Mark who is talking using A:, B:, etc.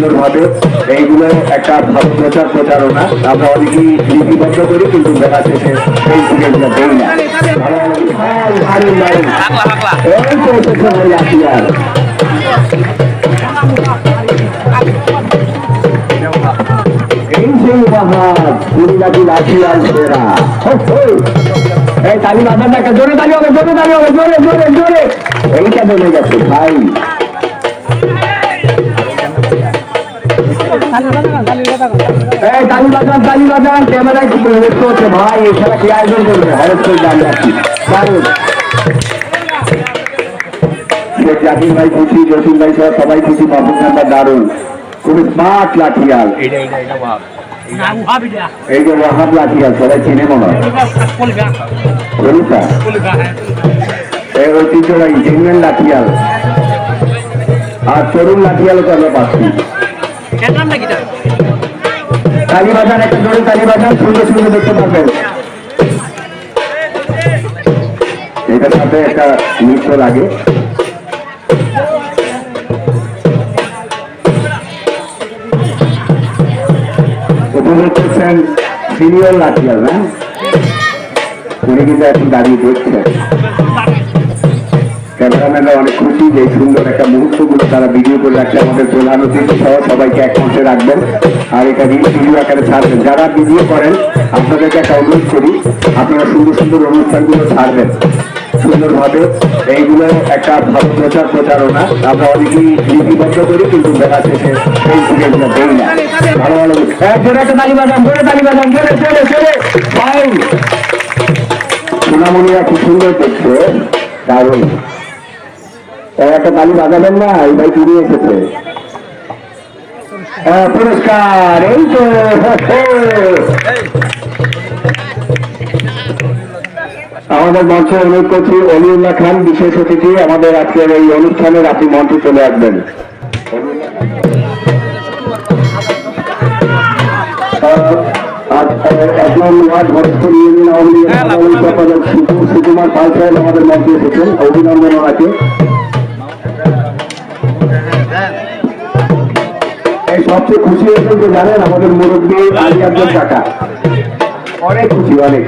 A: সুন্দরভাবে এইগুলো একটা প্রচার প্রচারণা। আমরা অনেকেই লিপিবদ্ধ করি, কিন্তু বেলা শেষে সেই সুযোগটা দেই না। জোরে তালি হবে, জোরে তালি হবে, জোরে জোরে জোরে। এইটা বলে গেছে, ভাই। এই তালি বাজান তালি বাজান দারুণ। খুবই স্মার্ট লাঠিয়াল। এই যে ওয়াহাব লাঠিয়াল, সবাই চিনে মনে হয়। এই লাঠিয়াল। আর তরুণ লাঠিয়ালও তো আমরা পাচ্ছি। তালি বাজান একটা জোরে তালি বাজান সুন্দর সুন্দর দেখতে পাবেন। এটার সাথে একটা নৃত্য লাগে। উপভোগ করছেন সিনিয়র লাঠিয়াল না উনি কিন্তু এখন দাঁড়িয়ে দেখছেন। সুন্দর একটা মুহূর্তগুলো তারা ভিডিও করে রাখছে আমাদের প্রধান অতিথি সহ সবাইকে এক মঞ্চে রাখবেন। আর এটা ভিডিও আকারে ছাড়বেন। যারা ভিডিও করেন আপনাদেরকে একটা অনুরোধ করি আপনারা সুন্দর সুন্দর অনুষ্ঠানগুলো ছাড়বেন। সুন্দরভাবে এইগুলো একটা ভালো প্রচার প্রচারণা। আমরা অনেকেই লিপিবদ্ধ করি কিন্তু বেলা শেষে সেই সুযোগটা দেই না। ভালো ভালো জোরে একটা তালি বাজান জোরে তালি বাজান জোরে জোরে জোরে। সোনামণিরা খুব সুন্দর দেখছে দারুণ। একটা তালি বাজাবেন না এই ভাই চুরি এসেছে। হ্যাঁ, পুরস্কার এই তো আমাদের মঞ্চে অনুরোধ করছি অলিউল্লাহ খান বিশেষ অতিথি আমাদের আজকের এই অনুষ্ঠানের আপনি মঞ্চে চলে আসবেন। আমাদের মঞ্চে এসেছেন। অভিনন্দন এই সবচেয়ে খুশি হয়েছেন যে জানেন আমাদের মুরব্বী কাকা। অনেক খুশি অনেক।